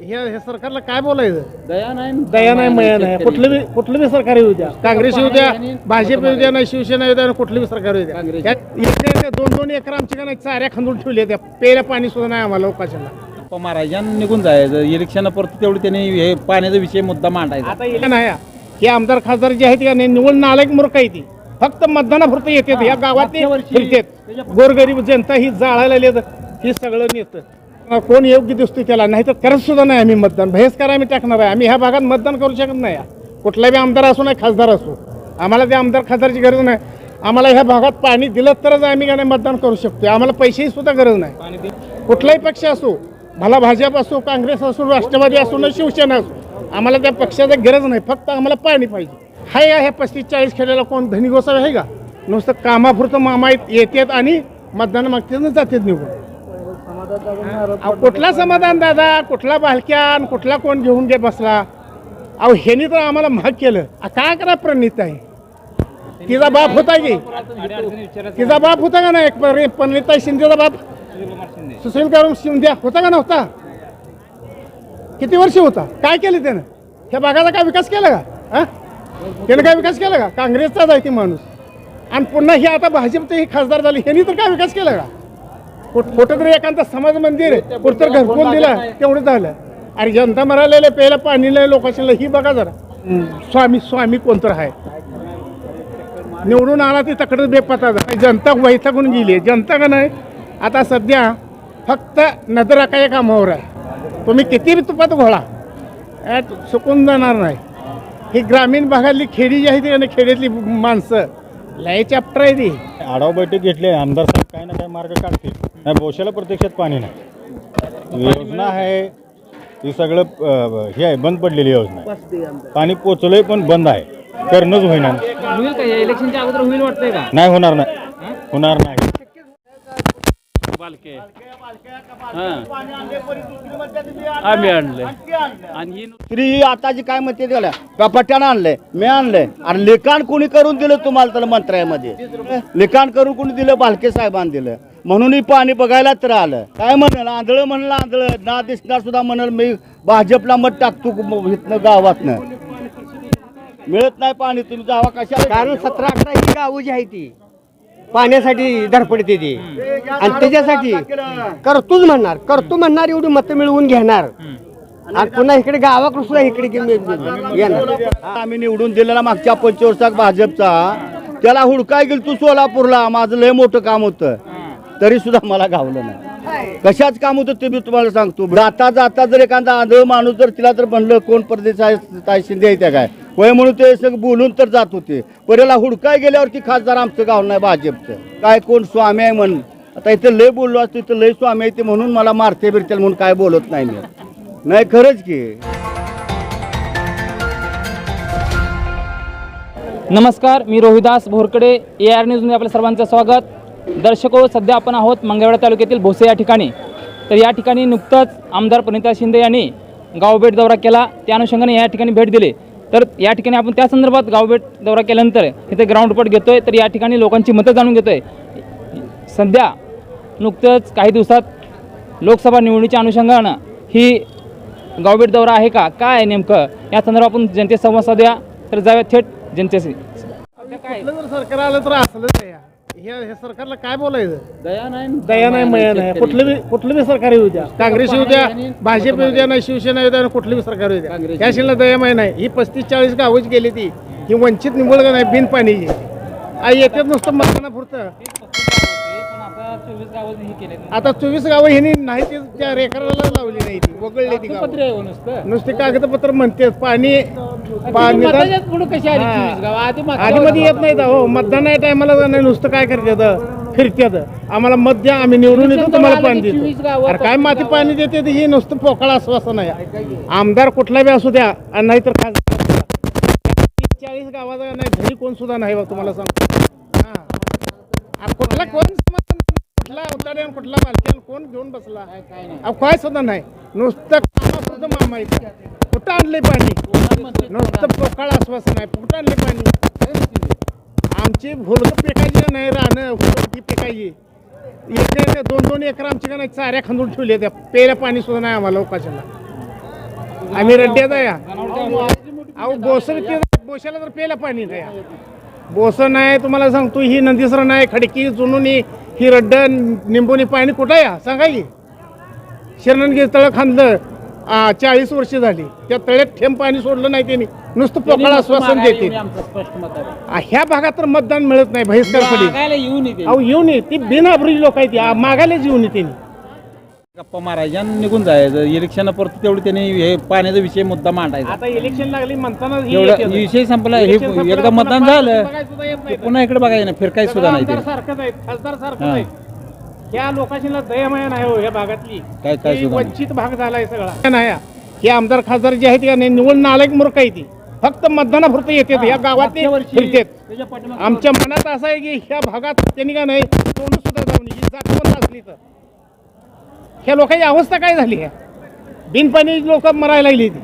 हे हे सरकारला काय बोलायचं? दया नाही दया नाही मया नाही. कुठलं बी कुठलं बी सरकार येऊ द्या. काँग्रेस येऊ द्या भाजप येऊ द्या नाही शिवसेना येऊ द्या कुठलं बी सरकार येऊ द्या. काँग्रेस. यात दोन दोन एकर आमची का नाही चाऱ्या खांदून ठेवले त्या पेल्या पाणी सुद्धा नाही आम्हाला मारायच्या आणि निघून जायचं. इलेक्शनापुरतं तेवढं त्यांनी हे पाण्याचा विषय मुद्दा मांडायचा. आता इथे नाही हे आमदार खासदार जे आहेत का नाही निवड नालायक मूर्ख आहे ती. फक्त मतदानापुरतं येते या गावात ते मागच्या वर्षी- फिरतेत. गोरगरीब जनता ही जाळायला येत ही सगळं नेतं. कोण योग्य दिसतो त्याला? नाही तर करत सुद्धा नाही आम्ही मतदान. बहिष्कार आम्ही टाकणार आहे. आम्ही ह्या भागात मतदान करू शकत नाही. कुठला बी आमदार असो नाही खासदार असो. आम्हाला ते आमदार खासदारची गरज नाही. आम्हाला ह्या भागात पाणी दिलं तरच आम्ही का नाही मतदान करू शकतो आम्हाला पैशाची सुद्धा गरज नाही. कुठलाही पक्ष असो भला भाजप असो काँग्रेस असो राष्ट्रवादी असो ना शिवसेना असो आम्हाला त्या पक्षाची गरज नाही. फक्त आम्हाला पाणी पाहिजे. हाय ह्या पस्तीस चाळीस खेड्याला कोण धनी गोसावे आहे का? नुसतं कामापुरतं मामा येतात आणि मतदान मागतात जातात निघून अहो, कुठला समाधान दादा? कुठला बालक्यान? कुठला कोण घेऊन घे बसला? अहो ह्यानी तर आम्हाला महाग केलं. आ, काय करा प्रणित आहे तिचा बाप होता की? तिचा बाप होता का नाही? प्रणिता शिंदेचा बाप? सुशील करून शिंदे होता का नव्हता? किती वर्ष होता? काय केलं त्यानं? ह्या भागाचा काय विकास केला का? हा त्यानं काय विकास केला का? काँग्रेसचाच आहे ती माणूस. आणि पुन्हा ही आता भाजपचं ही खासदार झाली. ह्यांनी तर काय विकास केला का? कुठ- तरी एखादा समाज मंदिर कुठं तर घरकुल दिला तेवढं झालं. अरे जनता मरालेले प्यायला पाणी नाही लोकांना ही बघा जरा. स्वामी स्वामी कोणतर आहे? निवडून आला ते तकडे बेपत्ता झाला. जनता वैतागून गेली जनता का नाही? आता सध्या फक्त नजर काय कामावर आहे. तुम्ही किती बी तुपात घोळा. यात सुकून जाणार नाही. ही ग्रामीण भागातली खेडी जी आहे ती आणि खेड्यातली माणसं लय चॅप्टर आहे ती. आढावा बैठक घेतली आमदार साहेब काही ना काही मार्ग काढतील. नाही बोशाला प्रत्यक्षात पाणी नाही. योजना आहे ती सगळं अं, हे आहे बंद पडलेली योजना आहे. पाणी पोचलंय पण बंद आहे. करणंच होईना. होईल का? या इलेक्शनच्या अगोदर होईल वाटतंय का? नाही होणार नाही. होणार नाही. बालके आम्ही आणले आणि ही तरी आता जी काय म्हणते त्याला कपाट्यानं आणलंय मी आणलंय आणि लिखाण कोणी करून दिलं तुम्हाला त्याला मंत्रालयामध्ये लिखाण करून कोणी दिलं बालके साहेबांनी दिलं. म्हणून ही पाणी बघायला तर आलं. काय म्हणलं? आंधळं म्हणलं आंधळं. ना दिसणार सुद्धा म्हणाल मी भाजपला मत टाकतो म- इथनं गावातनं. मिळत नाही पाणी तुम्ही जावा कशा कारण सतरा अठरा ही गावं जी आहे ती. पाण्यासाठी धडपडते ती आणि त्याच्यासाठी करतोच म्हणणार. करतो म्हणणार एवढी मतं मिळवून घेणार. आणि पुन्हा इकडे गावाकडे सुद्धा इकडे येणार. आम्ही निवडून दिलेला मागच्या पंचवर्षात भाजपचा. त्याला हुडकाय गेल तू सोलापूरला. माझं लय मोठं काम होतं. तरी सुद्धा मला गावलं नाही. कशाच काम होतं ते मी तुम्हाला सांगतो. जाता जाता जर एखादा आंधळ माणूस जर तिला तर म्हणलं कोण परदेश आहे ताई शिंदे आहे त्या काय? होय म्हणून ते सगळं बोलून तर जात होते. पर्याला हुडकाय गेल्यावरती खासदार आमचं गाव नाही भाजपचं. काय कोण स्वामी आहे म्हण. आता इथं लय बोललो असतो इथं लय स्वामी आहे ते म्हणून मला मारते बिरते म्हणून काय बोलत नाही मी. नाही खरंच की. नमस्कार मी रोहिदास भोरकडे ए आर न्यूजमध्ये आपल्या सर्वांचं स्वागत. दर्शको हो, सध्या आपण आहोत मंगळवेढा तालुक्यातील भोसे या ठिकाणी. तर या ठिकाणी नुकतंच आमदार प्रणिता शिंदे यांनी गावभेट दौरा केला. त्या अनुषंगाने या ठिकाणी भेट दिली. तर या ठिकाणी आपण त्या संदर्भात गावभेट दौरा केल्यानंतर इथे ग्राउंड रिपोर्ट आहे तर या ठिकाणी लोकांची मतं जाणून घेतो आहे सध्या नुकतंच काही दिवसात लोकसभा निवडणुकीच्या अनुषंगानं ही गावभेट दौरा आहे का? काय आहे नेमकं? या संदर्भात आपण जनतेत संवाद साधूया. तर जाऊया थेट जनतेशी. सरकार आलं तर असलंच आहे हे हे सरकारला काय बोलायचं? दया नाही दया नाही मया नाही. कुठलं बी कुठलं बी सरकार येऊ द्या. काँग्रेस येऊ द्या भाजप येऊ द्या नाही शिवसेना येऊ द्या आणि कुठलं बी सरकार येऊ द्या. या शिल्लक दया. माय नाही. ही पस्तीस चाळीस गावच गेली ती. ही वंचित निवड नाही बिन पाणीची आ, येतात नुसतं मतदानापुरतं आता चोवीस गावं ह्यांनी नाही ती त्या रेकॉर्डाला लावली नाही ती वगळली ती गावं. नुसती. कागदपत्र म्हणते पाणी पाणी आधी मध्ये येत नाही हो मतदान या टायमाला नाही नुसतं काय करतात? फिरत्यात आम्हाला मत द्या आम्ही निवडून येतो तुम्हाला पाणी देतो. अरे काय माती पाणी देते ते ही नुसतं पोकळ आश्वासन आहे. आमदार कुठला बी असू द्या आणि नाहीतर खासदार. असू द्या. तीस चाळीस गावाचा नाही घरी कोण सुद्धा नाही बा तुम्हाला सांगतो हा. अरे कुठला कोण समाधान कुठला कुठला बालक्यान कोण घेऊन बसला अहो काय सुद्धा नाही. नुसतं कामापुरतं मामा कुठं आणले पाणी? नुसतं पोकाळ आश्वासन आहे. कुठं आणले पाणी? आमची भुलग पिकायची नाही राहणं ही पिकायची. एक दोन दोन एकर आमची का नाही चाऱ्या खांदून ठेवली त्या. पेऱ्या पाणी सुद्धा नाही आम्हाला उपाशाला. आम्ही रड्ड्यात आहे. अहो बोसर बोशाला तर प्यायला पाणी नाही बोस नाही तुम्हाला सांगतो ही नंदीसर नाही खडकी जुनुनी ही रड्ड निंबोनी पाणी कुठं आहे? सांगा की. शरणगे तळ खांदलं चाळीस वर्ष झाली. त्या तळ्यात थेंब पाणी सोडलं नाही त्यांनी. नुसतं पोकळ आश्वासन देते ह्या भागात तर मतदान मिळत नाही बहिष्कार पडी मागायला येऊन येते अहो येऊन ये ती बिनाभरी लोक आहेत मागायलाच येऊन येते गप्पा आणि निघून जायचं. इलेक्शनापुरतं तेवढी त्यांनी हे पाण्याचा विषय मुद्दा मांडायचा. आता इलेक्शन लागली म्हणताना ही एवढा येते. विषय संपला. हे इलेक्शन संपलं, एकदा मतदान पुन्हा झालं बघायला सुद्धा येत ते नाही. पुन्हा इकडे बघायचं नाही फिरकाय सुद्धा नाही आमदार ते. सारखंच आहेत खासदार सारखंच हा. आहेत या लोकांना दयामया नाही हो या भागातली. काय- काय ही सुद्धा नाही. वंचित भाग झालाय सगळा. नाही? हे आमदार खासदार जे आहेत का नाही निवड नालायक मूर्ख आहे ती. फक्त मतदानापुरतं येतात या गावात मागच्या वर्षी फिरतात. त्याच्या आमच्या मनात असं आहे की ह्या भागात त्यांनी का नाही सोडून सुद्धा जाऊन ही जातवत असली तर. ह्या लोकांची अवस्था काय झाली आहे? बिनपाणी लोक मरायला लागली ती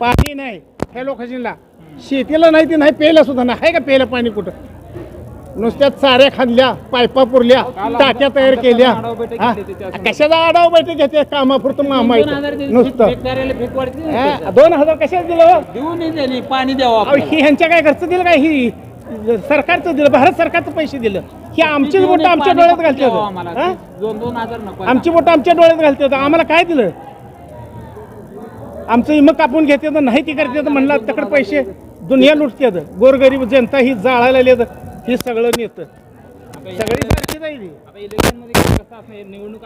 पाणी नाही. ह्या लोकांना शेतीला नाही ती नाही प्यायला सुद्धा नाही. आहे का प्यायला पाणी कुठं? नुसत्या चाऱ्या खाल्ल्या पायपा पुरल्या टाक्या तयार केल्या? कशाचा आडाव बैठक घेते? कामापुरतं मामा नुसतं. दोन हजार कशाच दिलं हो? पाणी द्यावं. ही ह्यांच्या काय घरचं दिलं काय? ही सरकारचं दिलं भारत सरकारचं पैसे दिलं. ही आमची देऊ बोट आमच्या डोळ्यात घालते? दोन दोन हजार नको आमची बोट आमच्या डोळ्यात घालते आम्हाला काय दिलं? आमचं इमक कापून घेते तर नाही ती करते तर म्हणलं तकडे पैसे दुनिया लुटते गोरगरीब जनता ही जाळायला येत ही सगळं नेतं. सगळी सारखीच आहे ती. निवडणूक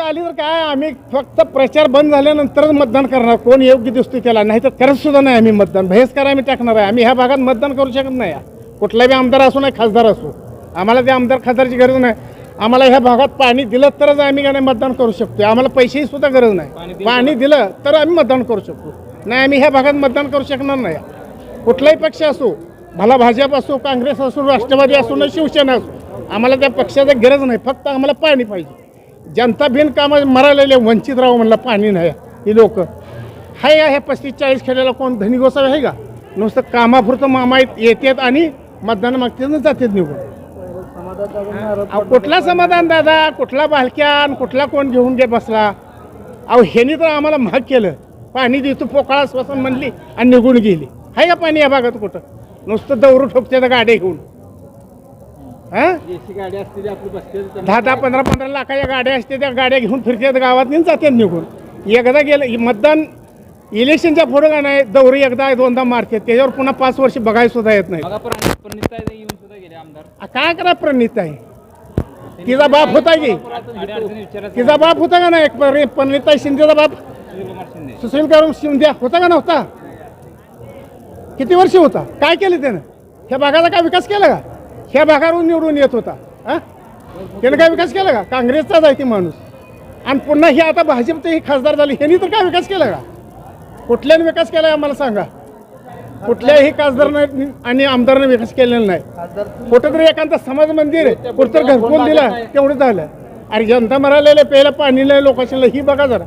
आणि आली तर काय? आम्ही फक्त प्रचार बंद झाल्यानंतरच मतदान करणार. कोण योग्य दिसतोय त्याला? नाही तर करत सुद्धा नाही आम्ही मतदान. बहिष्कार आम्ही टाकणार आहे. आम्ही ह्या भागात मतदान करू शकत नाही. कुठला बी आमदार असो नाही खासदार असो. आम्हाला त्या आमदार खासदारची गरज नाही. आम्हाला ह्या भागात पाणी दिलं तरच आम्ही काय नाही मतदान करू शकतो आम्हाला पैशाची सुद्धा गरज नाही. पाणी दिलं तर? आम्ही मतदान करू शकतो. नाही आम्ही ह्या भागात मतदान करू शकणार नाही. कुठलाही पक्ष असो भला भाजप असो काँग्रेस असो राष्ट्रवादी असो ना शिवसेना असो आम्हाला त्या पक्षाची गरज नाही. फक्त आम्हाला पाणी पाहिजे. जनता बिनकामा मरायला वंचित राहू म्हणलं पाणी नाही. ही लोक. हाय ह्या पस्तीस चाळीस खेड्याला कोण धनी गोसावी आहे का? नुसतं कामापुरतं मामा येतात आणि मतदान मागतात जातात निघून अहो, कुठला समाधान दादा? कुठला बालक्यान? कुठला कोण घेऊन गे बसला? अहो ह्यानी तर आम्हाला महाग केलं. पाणी देतो पोकळा श्वसन म्हणली आणि निघून गेली. आहे का पाणी या भागात कुठं? नुसतं दौरू ठोकते गाड्या घेऊन. हा? देशी गाडी असते ती आपली बसते दहा दहा पंधरा पंधरा लाखाच्या गाड्या असते त्या गाड्या घेऊन फिरतात गावात जातात निघून. एकदा गेलं मतदान इलेक्शनच्या पुढं का नाही दौरी एकदा दोनदा मारते त्याच्यावर पुन्हा पाच वर्ष बघायला सुद्धा येत नाही. आ, काय करा प्रणित आहे तिचा बाप होता की? तिचा बाप होता का नाही? एक प्रणिता शिंदेचा बाप? सुशील करून शिंदे होता का नव्हता? किती वर्ष होता? काय केलं त्यानं? ह्या भागाचा काय विकास केला का? ह्या भागावरून निवडून येत होता. हा त्यानं काय विकास केला का? काँग्रेसचाच आहे ती माणूस. आणि पुन्हा हे आता भाजपचे हे खासदार झाले ह्यांनी तर काय विकास केला का? कुठल्याने विकास केला आहे आम्हाला सांगा. कुठल्याही खासदारनं आणि आमदारानं विकास केलेला नाही. कुठं तरी एखादा समाज मंदिर कुठं घरकुल दिला तेवढं झालं. अरे जनता मरालेलं प्यायला पाणी नाही लोकांना ही बघा जरा.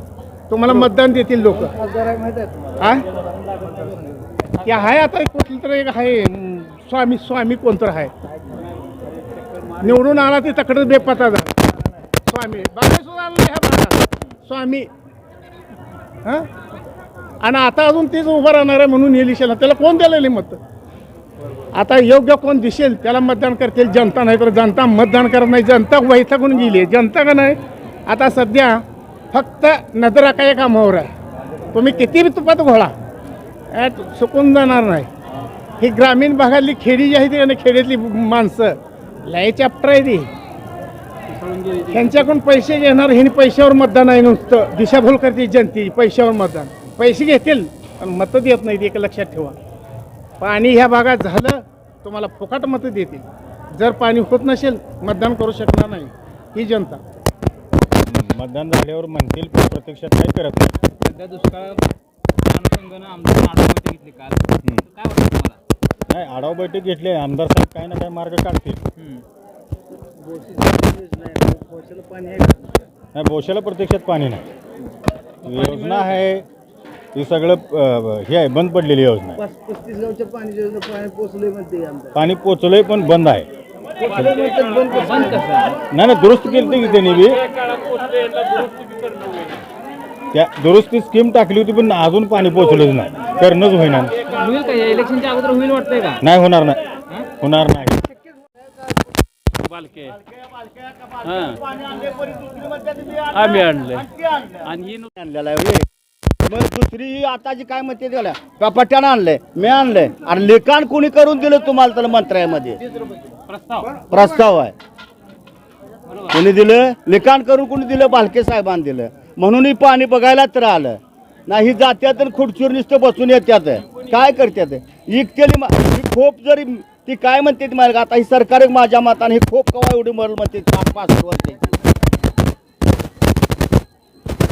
तुम्हाला मतदान देतील लोक. ते आहे आता कुठलं तरी एक आहे स्वामी स्वामी कोणतर आहे. निवडून आला ते तकडच बेपत्ता जा स्वामी बाकी सुद्धा ह्या भागात स्वामी. हां? आणि आता अजून तेच उभं राहणार आहे म्हणून इलेक्शनला त्याला कोण दिलेली मत? आता योग्य कोण दिसेल त्याला मतदान करतील. जनता नाही तर जनता मतदान करत नाही. जनता वैथकून गेली आहे. जनता का नाही? आता सध्या फक्त नजराकाय कामावर आहे. तुम्ही किती बी तुपात घोळा यात सुकून जाणार नाही. ही ग्रामीण भागातली खेडी जी आहे ती आणि खेड्यातली माणसं लय चॅप्टर आहे ती. त्यांच्याकडून पैसे घेणार ह्यांनी पैशावर मतदान आहे नुसतं. दिशाभूल करते जनते पैशावर मतदान. पैसे घेतील पण मतं देत नाहीत एक लक्षात ठेवा. पाणी ह्या भागात झालं तुम्हाला फुकट मतं देतील. जर पाणी होत नसेल मतदान करू शकणार नाही ही जनता. मतदान झाल्यावर म्हणतील पण प्रत्यक्षात काही करत नाही. सध्या दुष्काळ अनुषंगानं आमदार आढावा घेतली काल. काय वाटतं तुम्हाला? नाही आढावा बैठक घेतली आहे आमदार साहेब काही ना काही मार्ग काढतील. हम्म. नाही बोशाला प्रत्यक्षात पाणी नाही. योजना आहे ती सगळं अं, हे आहे बंद पडलेली योजना आहे. पस्तीस गावच्या पाणी पाणी पोचले म्हणते आमदार. पाणी पोचलंय पण बंद आहे. बंद कसं नाही ना दुरुस्त केली की त्यांनी बी. त्या दुरुस्ती स्कीम टाकली होती पण अजून पाणी पोचलंच नाही. करणंच होईना. होईल का? या इलेक्शनच्या अगोदर होईल वाटतंय का? नाही होणार नाही. होणार नाही. आम्ही आणले आणि आणलेला आहे होय. मग दुसरी आता जी काय म्हणते त्याला? कपाट्यानं आणलंय? मी आणलंय. आणि लिखाण कोणी करून दिलं तुम्हाला तर मंत्रालयामध्ये प्रस्ताव. आहे. कोणी दिलं? लिखाण करून कोणी दिलं? बालके साहेबांनी दिलं. म्हणून ही पाणी बघायला तर आलं. नाही जात्यात खुर्चीवर नुसतं बसून येत्यात. काय करतात इकतेली ही खोप जरी ती काय म्हणते मला आता ही सरकार माझ्या मताने ही खोप कवा एवढी मरल म्हणते? चार पाच वर्ष.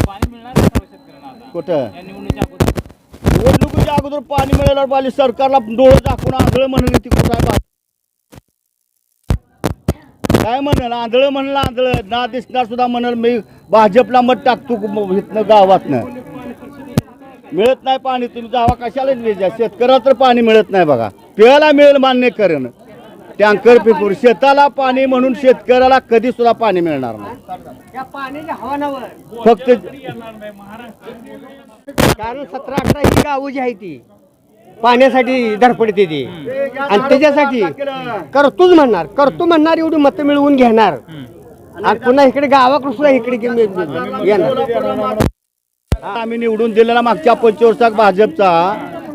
पाणी मिळणार का सर्व शेतकऱ्यांना आता? कुठं? या निवडणुकीच्या अगोदर. निवडणुकीच्या अगोदर पाणी मिळाल्यावर पाहिजे सरकारला डोळं दाखवून आंधळ म्हणलं ती कुठं आहे काय म्हणलं? आंधळ म्हणलं आंधळ. ना दिसणार सुद्धा म्हणल मी. भाजपला मत टाकतो ग- इथनं गावातनं. मिळत नाही पाणी. तुम्ही जावा कशालाच वेजा शेतकऱ्याला तर पाणी मिळत नाही बघा. पियाला मिळेल मान्य करण. टँकर पिपूर शेताला पाणी म्हणून शेतकऱ्याला कधी सुद्धा पाणी मिळणार नाही. फक्त कारण सतरा अठरा ही गावं जी आहे ती पाण्यासाठी धडपडते ती. आणि त्याच्यासाठी करतोच म्हणणार करतो म्हणणार एवढी मतं मिळवून घेणार. आणि पुन्हा इकडे गावाकडे सुद्धा इकडे घेऊन येणार. आम्ही निवडून दिलेला मागच्या पंचवर्षात भाजपचा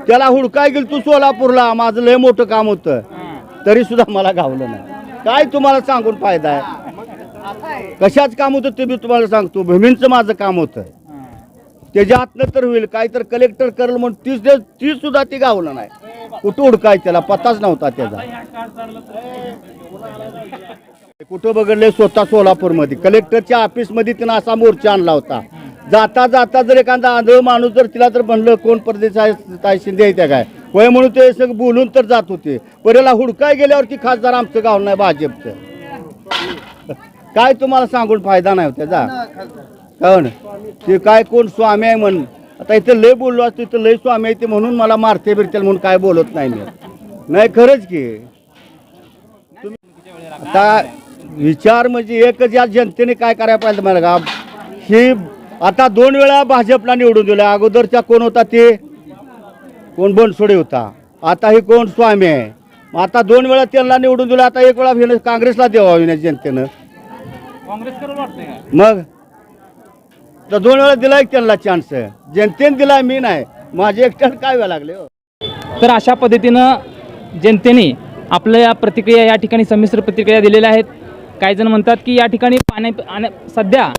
त्याला हुडकाय गेल तू सोलापूरला माझं लय मोठं काम होतं. तरी सुद्धा मला गावलं नाही. काय तुम्हाला सांगून फायदा आहे? कशाच काम होतं ते मी तुम्हाला सांगतो. भूमींचं माझं काम होतं. त्याच्या आतनं तर होईल. काय तर कलेक्टर करेल म्हणून तीस दिवस ती सुद्धा ती गावलं नाही. कुठं उडकाय त्याला? पत्ताच नव्हता त्याचा. कुठं बघडले स्वतः सोलापूरमध्ये. कलेक्टरच्या ऑफिसमध्ये तिनं असा मोर्चा आणला होता. जाता जाता जर एखादा आंधळ माणूस जर तिला तर म्हणलं कोण परदेश आहे? ताई शिंदे आहे त्या काय? वय म्हणून ते सगळं बोलून तर जात होते. परेला हुडकाय गेल्यावरती खासदार आमचं गाव नाही भाजपचं. काय तुम्हाला सांगून फायदा नाही त्याचा कारण ते काय कोण स्वामी आहे म्हण आता इथं लय बोललो असतो इथं लय स्वामी आहे ते म्हणून मला मारते बिरतेल म्हणून काय बोलत नाही मी. नाही खरंच की. आता विचार म्हणजे एकच या जनतेने काय करायला पाहिजे मला का? ही आता दोन वेळा भाजपला निवडून दिलं अगोदरच्या कोण होता ते? कोण बनसोडे होता? आता ही कोण स्वामी आहे? आता दोन वेळा त्यांना निवडून दिलं आता एक वेळा काँग्रेसला द्यावा विना जनतेनं. मग? तर दोन वेळा दिलाय त्यांना चान्स जनतेने दिलाय मी नाही. माझे एकट्याला काय वेळ लागले हो? तर अशा पद्धतीनं जनतेने आपल्या या प्रतिक्रिया या ठिकाणी संमिश्र प्रतिक्रिया दिलेल्या आहेत. काही जण म्हणतात की या ठिकाणी पाण्या आणि सध्या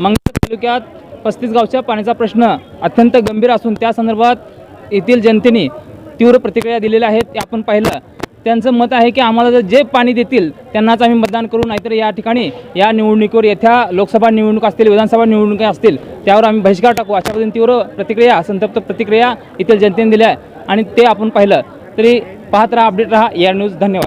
मंगळ तालुक्यात पस्तीस गावच्या पाण्याचा प्रश्न अत्यंत गंभीर असून त्या संदर्भात येथील जनतेने तीव्र प्रतिक्रिया दिलेल्या आहेत ते आपण पाहिलं. त्यांचं मत आहे की आम्हाला जर जे पाणी देतील त्यांनाच आम्ही मतदान करू नाहीतर या ठिकाणी या निवडणुकीवर येत्या लोकसभा निवडणूक असतील विधानसभा निवडणुका असतील त्यावर आम्ही बहिष्कार टाकू. अशा पद्धतीने तीव्र प्रतिक्रिया संतप्त प्रतिक्रिया येथील जनतेने दिल्या आहे. आणि ते आपण पाहिलं. तरी पाहत राहा अपडेट राहा. या न्यूज धन्यवाद.